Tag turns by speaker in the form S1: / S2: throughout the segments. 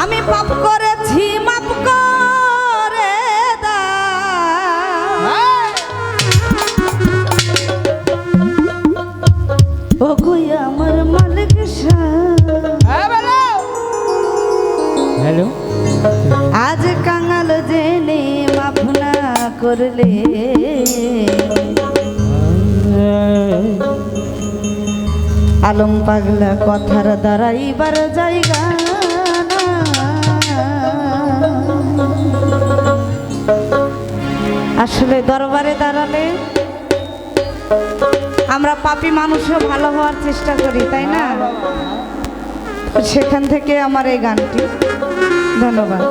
S1: আমি পাপ করেছি মাপ করে ও কই আমার মালিক হ্যাঁ,
S2: হ্যালো।
S1: আজ কাঙাল জেনে মাপ না করলে। আলম পাগলা কথার দ্বারাইবার জায়গা। আসলে দরবারে দাঁড়ালে আমরা পাপি মানুষও ভালো হওয়ার চেষ্টা করি, তাই না? সেখান থেকে আমার এই গানটি। ধন্যবাদ।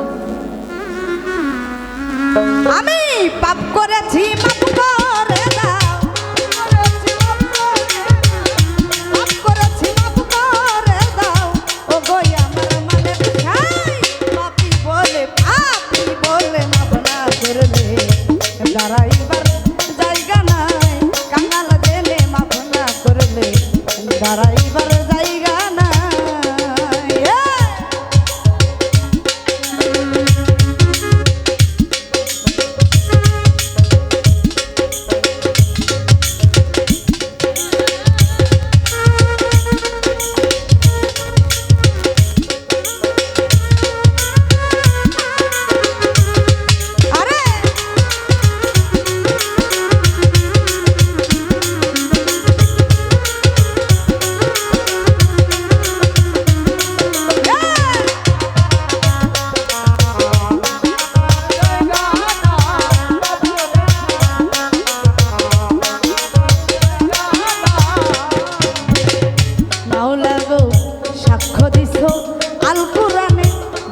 S1: আমি পাপ করেছি পাপ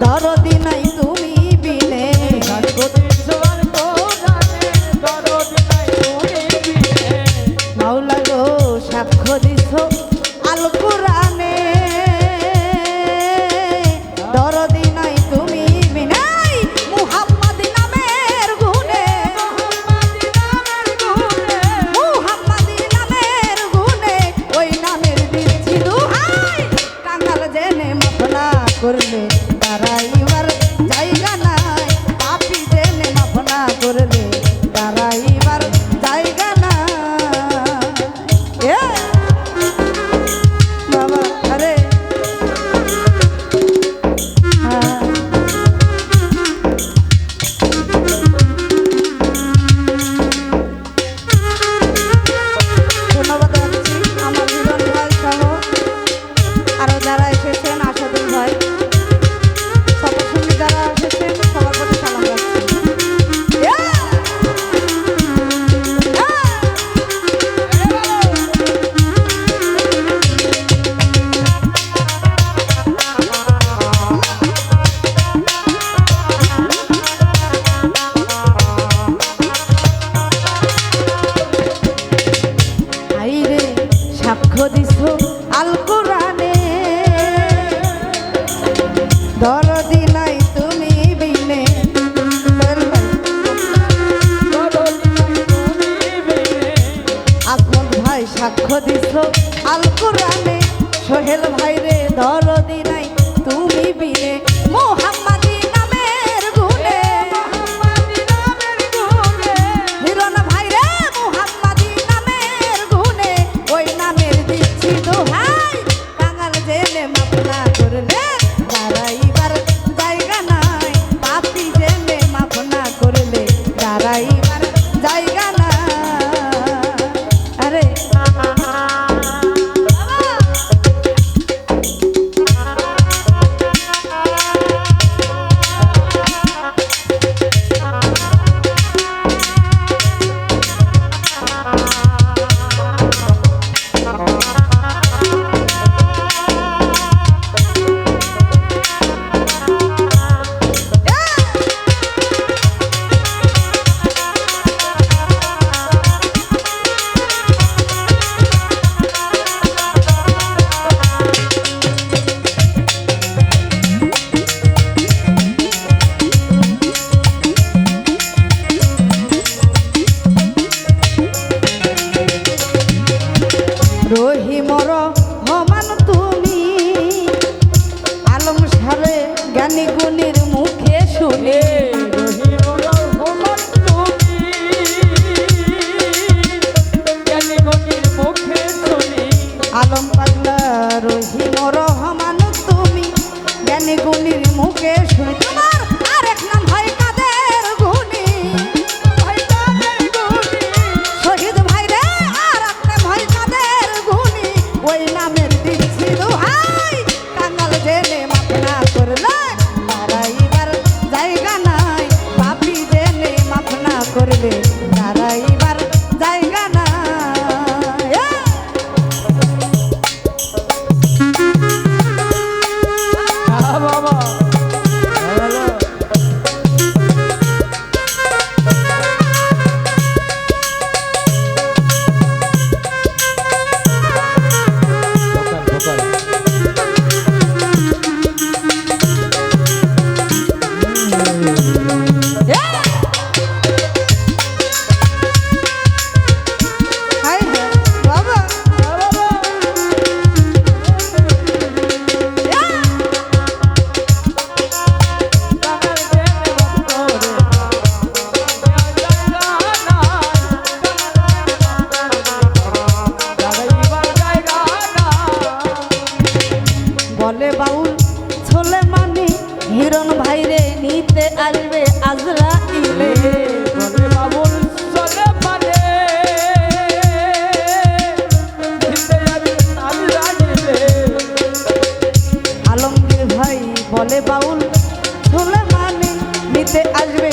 S1: দরদি নাই তুমি जाएगा ना आप देने अपना गुरली। দরদি নাই তুমি বিনে। আসমত ভাই সাক্ষ্য দিছ আল কোরআনে সোহেল জ্ঞানী গুণীর মুখে শুনি। আলম পাগলা রহিম রহমান তুমি জ্ঞানী গুণীর মুখে শুনি। নিতে আসবে আজরা ইলে আলমগীর ভাই বলে বাউল ছোলে মানে নিতে আসবে